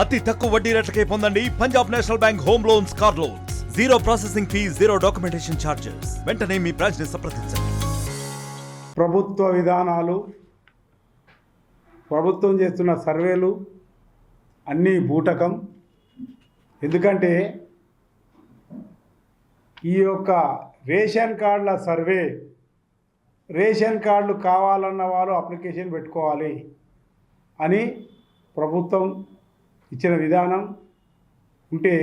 అతి తక్కువ వడ్డీ రేట్లకే పొందండి Punjab national bank home loans car loans. Zero processing fee zero documentation charges వెంటనే మీ బ్రాంచ్ని సంప్రదించండి. ప్రభుత్వ విధానాలు ప్రభుత్వం చేస్తున్న సర్వేలు అన్నీ బూటకం. ఎందుకంటే ఈ యొక్క రేషన్ కార్డుల సర్వే రేషన్ కార్డులు కావాలన్న వారు అప్లికేషన్ పెట్టుకోవాలి అని ప్రభుత్వం ఇచ్చిన విధానం ఉంటే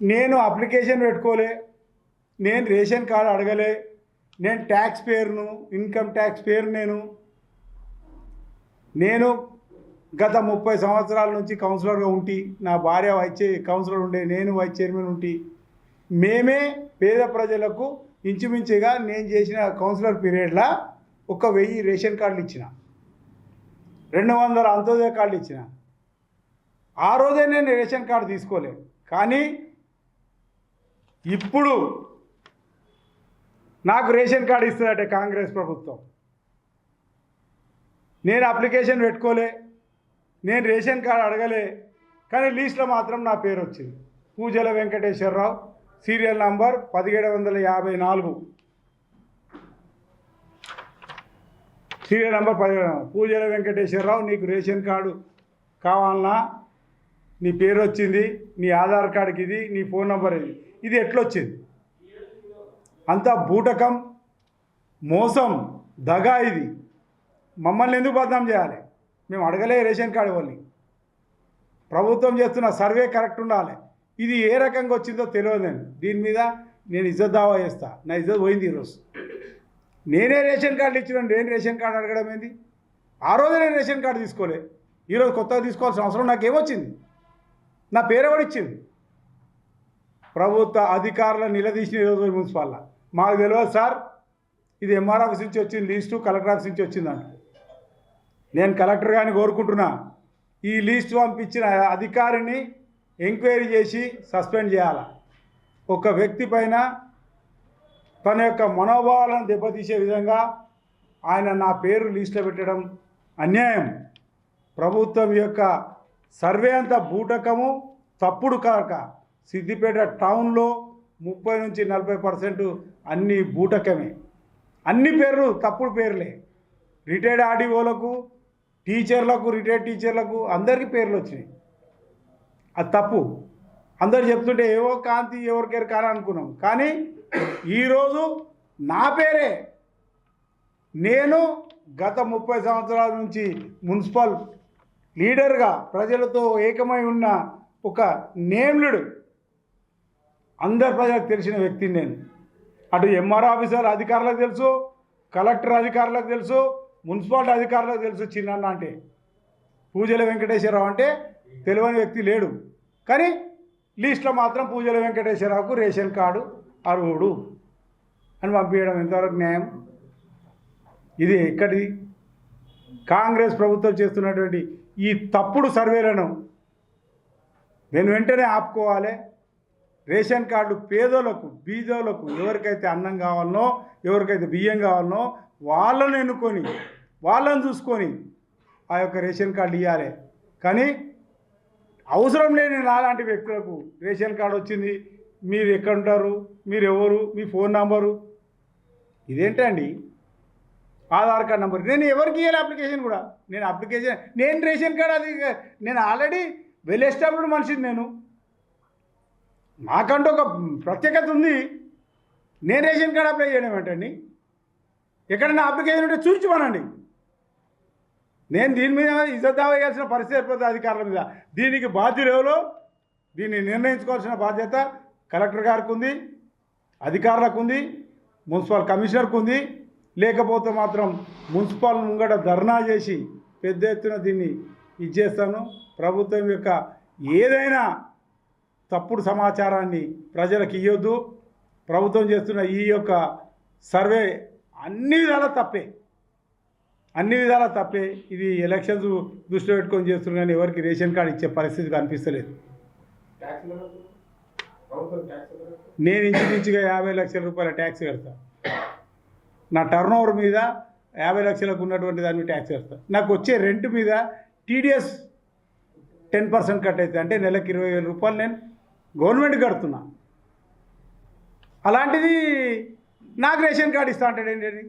నేను అప్లికేషన్ పెట్టుకోలే నేను రేషన్ కార్డు అడగలే నేను ట్యాక్స్ పేరును ఇన్కమ్ ట్యాక్స్ పేరు నేను నేను గత ముప్పై సంవత్సరాల నుంచి కౌన్సిలర్గా ఉంటి నా భార్య వైస్ కౌన్సిలర్ ఉండే నేను వైస్ చైర్మన్ ఉంటి మేమే పేద ప్రజలకు ఇంచుమించుగా నేను చేసిన కౌన్సిలర్ పీరియడ్లో ఒక వెయ్యి రేషన్ కార్డులు ఇచ్చిన రెండు వందల అంత్యోదయ కార్డులు ఇచ్చిన. ఆ రోజే నేను రేషన్ కార్డు తీసుకోలే కానీ ఇప్పుడు నాకు రేషన్ కార్డు ఇస్తుందట కాంగ్రెస్ ప్రభుత్వం. నేను అప్లికేషన్ పెట్టుకోలే నేను రేషన్ కార్డు అడగలే కానీ లీస్ట్లో మాత్రం నా పేరు వచ్చింది. పూజల వెంకటేశ్వరరావు సీరియల్ నంబర్ పదిహేడు వందల యాభై నాలుగు. సీరియల్ నంబర్ పదిహేడు పూజల వెంకటేశ్వరరావు నీకు రేషన్ కార్డు కావాలన్నా నీ పేరు వచ్చింది నీ ఆధార్ కార్డుకి ఇది నీ ఫోన్ నెంబర్ ఇది. ఇది ఎట్లొచ్చింది? అంతా బూటకం మోసం దగా ఇది. మమ్మల్ని ఎందుకు బదనాం చేయాలి? మేము అడగలే రేషన్ కార్డు వాళ్ళని ప్రభుత్వం చేస్తున్న సర్వే కరెక్ట్ ఉండాలి. ఇది ఏ రకంగా వచ్చిందో తెలియదు నేను. దీని మీద నేను ఇజ్జత్ దావా చేస్తా. నా ఇజ్జత్ పోయింది ఈరోజు. నేనే రేషన్ కార్డు ఇచ్చినాను. నేను రేషన్ కార్డు అడగడం ఏంది? ఆ రోజు నేను రేషన్ కార్డు తీసుకోలే. ఈరోజు కొత్తగా తీసుకోవాల్సిన అవసరం నాకు ఏమొచ్చింది? నా పేరెవడిచ్చింది ప్రభుత్వ అధికారులను నిలదీసిన ఈరోజు మున్సిపాల్లో మాకు తెలియదు సార్ ఇది ఎంఆర్ ఆఫీస్ నుంచి వచ్చింది లీస్టు కలెక్టర్ ఆఫీస్ నుంచి వచ్చిందంట. నేను కలెక్టర్ గారిని కోరుకుంటున్నా ఈ లీస్ట్ పంపించిన అధికారిని ఎంక్వైరీ చేసి సస్పెండ్ చేయాలి? ఒక వ్యక్తి పైన తన యొక్క మనోభావాలను దెబ్బతీసే విధంగా ఆయన నా పేరు లిస్టులో పెట్టడం అన్యాయం. ప్రభుత్వం యొక్క సర్వే అంత బూటకము తప్పుడు కాక సిద్దిపేట టౌన్లో ముప్పై నుంచి నలభై పర్సెంట్ అన్ని బూటకమే. అన్ని పేర్లు తప్పుడు పేర్లే. రిటైర్డ్ ఆర్డీఓలకు టీచర్లకు రిటైర్డ్ టీచర్లకు అందరికీ పేర్లు వచ్చినాయి. అది తప్పు. అందరు చెప్తుంటే ఏవో కాంతి ఎవరికేరు కాని అనుకున్నాం. కానీ ఈరోజు నా పేరే. నేను గత ముప్పై సంవత్సరాల నుంచి మున్సిపల్ లీడర్గా ప్రజలతో ఏకమై ఉన్న ఒక నేమ్లుడు. అందరు ప్రజలకు తెలిసిన వ్యక్తిని నేను. అటు ఎంఆర్ ఆఫీసర్ అధికారులకు తెలుసు కలెక్టర్ అధికారులకు తెలుసు మున్సిపాలిటీ అధికారులకు తెలుసు చిన్న అంటే. పూజల వెంకటేశ్వరరావు అంటే తెలియని వ్యక్తి లేడు. కానీ లీస్ట్లో మాత్రం పూజల వెంకటేశ్వరరావుకు రేషన్ కార్డు అర్హుడు అని పంపించడం ఎంతవరకు న్యాయం? ఇది ఎక్కడిది? కాంగ్రెస్ ప్రభుత్వం చేస్తున్నటువంటి ఈ తప్పుడు సర్వేలను నేను వెంటనే ఆపుకోవాలి. రేషన్ కార్డు పేదోళ్ళకు బీదోలకు ఎవరికైతే అన్నం కావాలనో ఎవరికైతే బియ్యం కావాలనో వాళ్ళను ఎన్నుకొని వాళ్ళని చూసుకొని ఆ యొక్క రేషన్ కార్డు ఇవ్వాలి కానీ అవసరం లేని నాలాంటి వ్యక్తులకు రేషన్ కార్డు వచ్చింది. మీరు ఎక్కడ ఉంటారు? మీరు ఎవరు? మీ ఫోన్ నంబరు? ఇదేంటండి? Aadhaar card number. నేను ఎవరికి ఇవ్వాలి అప్లికేషన్ కూడా? నేను అప్లికేషన్ నేను రేషన్ కార్డు అది నేను ఆల్రెడీ వెల్ ఎస్టాబ్లిడ్ మనిషిని నేను. నాకంటూ ఒక ప్రత్యేకత ఉంది. నేను రేషన్ కార్డు అప్లై చేయడం ఏంటండి? ఎక్కడైనా అప్లికేషన్ ఉంటే చూపించమనండి. నేను దీని మీద ఇజ్జత్ వేయాల్సిన పరిస్థితి ఏర్పడుతుంది అధికారుల మీద. దీనికి బాధ్యులు ఎవరో? దీన్ని నిర్ణయించుకోవాల్సిన బాధ్యత కలెక్టర్ గారికి ఉంది అధికారులకు ఉంది మున్సిపల్ కమిషనర్కు ఉంది లేకపోతే మాత్రం మున్సిపల్ ముంగట ధర్నా చేసి పెద్ద ఎత్తున దీన్ని ఇచ్చేస్తాను ప్రభుత్వం యొక్క ఏదైనా తప్పుడు సమాచారాన్ని ప్రజలకు ఇవ్వద్దు ప్రభుత్వం చేస్తున్న ఈ యొక్క సర్వే అన్ని విధాలా తప్పే. అన్ని విధాలా తప్పే. ఇది ఎలక్షన్స్ దృష్టిలో పెట్టుకొని చేస్తున్నారు కానీ ఎవరికి రేషన్ కార్డు ఇచ్చే పరిస్థితి కనిపిస్తలేదు. నేను ఇంచుమించుగా యాభై లక్షల రూపాయల ట్యాక్స్ కడతా. నా టర్న్ ఓవర్ మీద యాభై లక్షలకు ఉన్నటువంటి దాని మీద ట్యాక్స్ వేస్తాను నాకు వచ్చే రెంట్ మీద టీడీఎస్ టెన్ పర్సెంట్ కట్ అవుతుంది అంటే నెలకు ఇరవై వేల రూపాయలు నేను గవర్నమెంట్ కడుతున్నా. అలాంటిది నాకు రేషన్ కార్డు ఇస్తా అంటాడు ఏంటండి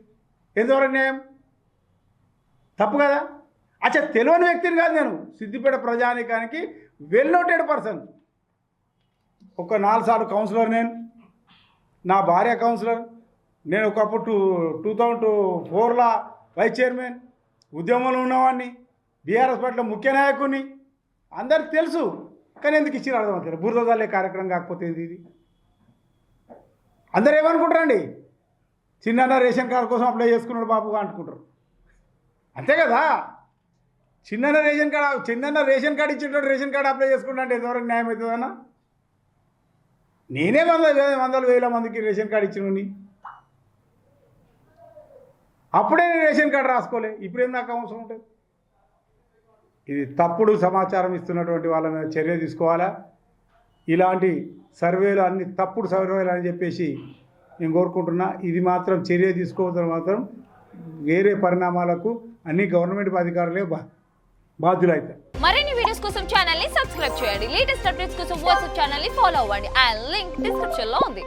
ఎంతవరకు న్యాయం? తప్పు కదా. అచ్చా తెలియని వ్యక్తిని కాదు నేను. సిద్దిపేట ప్రజానికానికి వెల్ నోటెడ్ పర్సన్ ఒక నాలుగు సార్లు కౌన్సిలర్ నేను. నా భార్య కౌన్సిలర్ నేను ఒకప్పుడు టూ టూ థౌజండ్ ఫోర్లో వైస్ చైర్మన్ ఉద్యమంలో ఉన్నవాడిని బీఆర్ఎస్ పార్టీలో ముఖ్య నాయకుడిని. అందరికి తెలుసు కానీ ఎందుకు ఇచ్చిన అర్థమవుతారు బురద కార్యక్రమం కాకపోతే ఇది ఇది? అందరు ఏమనుకుంటారండి? చిన్న రేషన్ కార్డు కోసం అప్లై చేసుకున్నాడు బాబుగా అనుకుంటారు. అంతే కదా? చిన్న రేషన్ కార్డు చిన్న రేషన్ కార్డు ఇచ్చేటోడు రేషన్ కార్డు అప్లై చేసుకుంటా ఎంతవరకు న్యాయం అవుతుందన్నా? నేనే వంద వందల వేల మందికి రేషన్ కార్డు ఇచ్చినవి అప్పుడే నేను రేషన్ కార్డు రాసుకోలే. ఇప్పుడేం నాకు అవసరం ఉంటుంది? ఇది తప్పుడు సమాచారం ఇస్తున్నటువంటి వాళ్ళ మీద చర్య తీసుకోవాలా? ఇలాంటి సర్వేలు అన్ని తప్పుడు సర్వేలు అని చెప్పేసి నేను కోరుకుంటున్నా. ఇది మాత్రం చర్య తీసుకోవడం మాత్రం వేరే పరిణామాలకు అన్ని గవర్నమెంట్ అధికారులే బా మరిన్ని వీడియోస్ కోసం ఛానల్ని సబ్స్క్రైబ్ చేయండి. లేటెస్ట్ అప్డేట్స్ కోసం వాట్సాప్ ఛానల్ని ఫాలో అవ్వండి. అండ్ లింక్ డిస్క్రిప్షన్లో ఉంది.